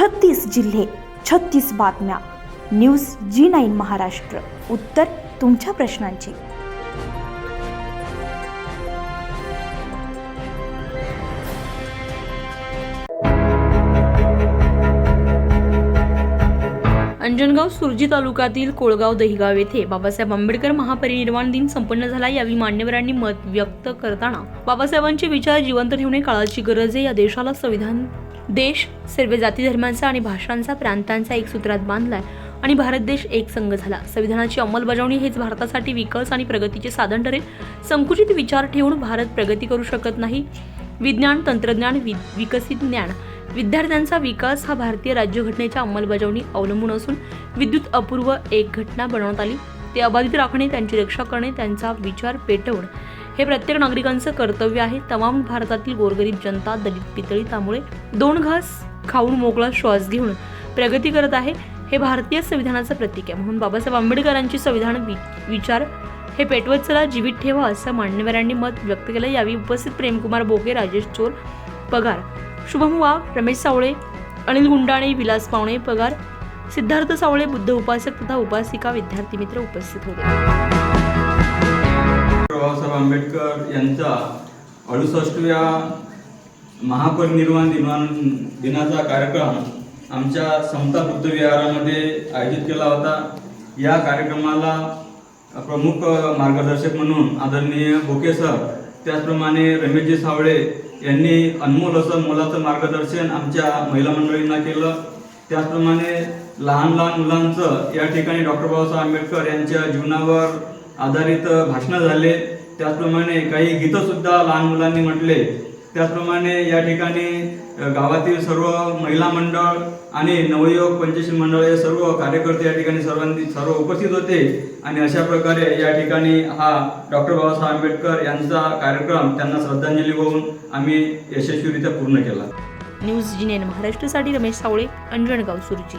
छत्तीस जिल्हे छत्तीस बातम्या. News G nine Maharashtra. उत्तर तुमच्या प्रश्नांची. अंजनगाव सुरजी तालुक्यातील कोळगाव दहिगाव येथे बाबासाहेब आंबेडकर महापरिनिर्वाण दिन संपन्न झाला यावेळी मान्यवरांनी मत व्यक्त करताना बाबासाहेबांचे विचार जिवंत ठेवणे काळाची गरज आहे. या देशाला संविधान देश सर्व जाती धर्मांचा आणि भाषांचा प्रांतांचा एक सूत्रात बांधलाय आणि भारत देश एक संघ झाला. संविधानाची अंमलबजावणी हेच भारतासाठी विकास आणि प्रगतीचे साधन ठरेल. संकुचित विचार ठेवून भारत प्रगती करू शकत नाही. विज्ञान तंत्रज्ञान वि विकसित ज्ञान. विद्यार्थ्यांचा विकास हा भारतीय राज्यघटनेच्या अंमलबजावणी अवलंबून असून विद्युत अपूर्व एक घटना बनवण्यात आली. ते अबाधित राखणे त्यांची रक्षा करणे त्यांचा विचार पेटवणे हे प्रत्येक नागरिकांचं कर्तव्य आहे. तमाम भारतातील गोरगरीब जनता दलित पितळी त्यामुळे दोन घास खाऊन मोकळा श्वास घेऊन प्रगती करत आहे. हे भारतीय संविधानाचं प्रतीक आहे. म्हणून बाबासाहेब आंबेडकरांची संविधान वि विचार हे पेटवत चला जीवित ठेवा असं मान्यवरांनी मत व्यक्त केलं. यावेळी उपस्थित प्रेमकुमार बोके राजेश चोर पगार. शुभम वाघ रमेश सावळे अनिल गुंडाणे विलास पावणे पगार. सिद्धार्थ सावळे बुद्ध उपासक तथा उपासिका विद्यार्थी मित्र उपस्थित होते. बाबासाहेब आंबेडकर यांचा अडुसष्टव्या महापरिनिर्वाण दिनान दिनाचा कार्यक्रम आमच्या समता बुद्ध विहारामध्ये आयोजित केला होता. या कार्यक्रमाला प्रमुख मार्गदर्शक म्हणून आदरणीय भोके सर त्याचप्रमाणे रमेशजी सावळे यांनी अनमोल असं मोलाचं मार्गदर्शन आमच्या महिला मंडळींना केलं. त्याचप्रमाणे लहान लहान मुलांचं या ठिकाणी डॉक्टर बाबासाहेब आंबेडकर यांच्या जीवनावर आधारित भाषणं झाले. त्याचप्रमाणे काही गीतं सुद्धा लहान मुलांनी म्हटले. त्याचप्रमाणे या ठिकाणी गावातील सर्व महिला मंडळ आणि नवयुवक पंचशील मंडळ हे सर्व कार्यकर्ते या ठिकाणी सर्वांनी सर्व उपस्थित होते. आणि अशा प्रकारे या ठिकाणी हा डॉक्टर बाबासाहेब आंबेडकर यांचा कार्यक्रम त्यांना श्रद्धांजली होऊन आम्ही यशस्वीरित्या पूर्ण केला. न्यूज जिनेन महाराष्ट्रासाठी रमेश सावळे अंजणगाव सुरजी.